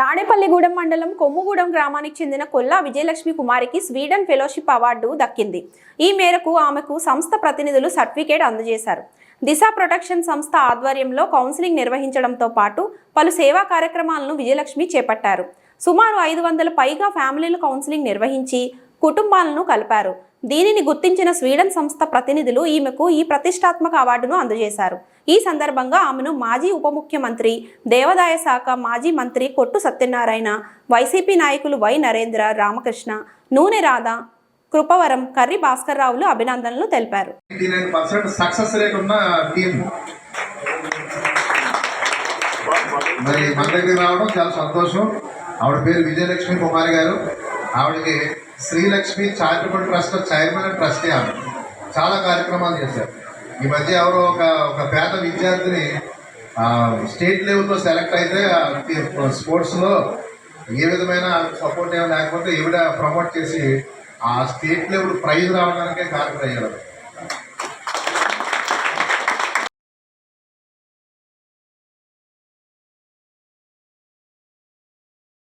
తాడేపల్లిగూడెం మండలం కొమ్ముగూడెం గ్రామానికి చెందిన కొల్లా విజయలక్ష్మి కుమారికి స్వీడన్ ఫెలోషిప్ అవార్డు దక్కింది. ఈ మేరకు ఆమెకు సంస్థ ప్రతినిధులు సర్టిఫికేట్ అందజేశారు. దిశ ప్రొటెక్షన్ సంస్థ ఆధ్వర్యంలో కౌన్సిలింగ్ నిర్వహించడంతో పాటు పలు సేవా కార్యక్రమాలను విజయలక్ష్మి చేపట్టారు. సుమారు ఐదు వందల పైగా ఫ్యామిలీలు కౌన్సిలింగ్ నిర్వహించి కుటుంబాలను కలిపారు. దీనిని గుర్తించిన స్వీడన్ సంస్థ ప్రతినిధులు ఈమెకు ఈ ప్రతిష్టాత్మక అవార్డును అందజేశారు. ఈ సందర్భంగా ఆమెను మాజీ ఉప ముఖ్యమంత్రి దేవాదాయ శాఖ మాజీ మంత్రి కొట్టు సత్యనారాయణ వైసీపీ నాయకులు వై నరేంద్ర రామకృష్ణ నూనె రాధ కృపవరం కర్రి భాస్కర్ రావులు అభినందనలు తెలిపారు. సక్సెస్ రేట్ ఉన్న మరి మన దగ్గర రావడం చాలా సంతోషం. ఆవిడ పేరు విజయలక్ష్మి కుమారి గారు. ఆవిడకి Srilakshmi charitable trust chairman and trustee ఆమె చాలా కార్యక్రమాలు చేశారు. ఈ మధ్య ఎవరో ఒక ఒక పేద విద్యార్థిని స్టేట్ లెవెల్లో సెలెక్ట్ అయితే స్పోర్ట్స్లో ఏ విధమైన సపోర్ట్ ఏమైనా లేకపోతే ఈవిడ ప్రమోట్ చేసి ఆ స్టేట్ లెవెల్ ప్రైజ్ రావడానికే కారణం అయ్యారు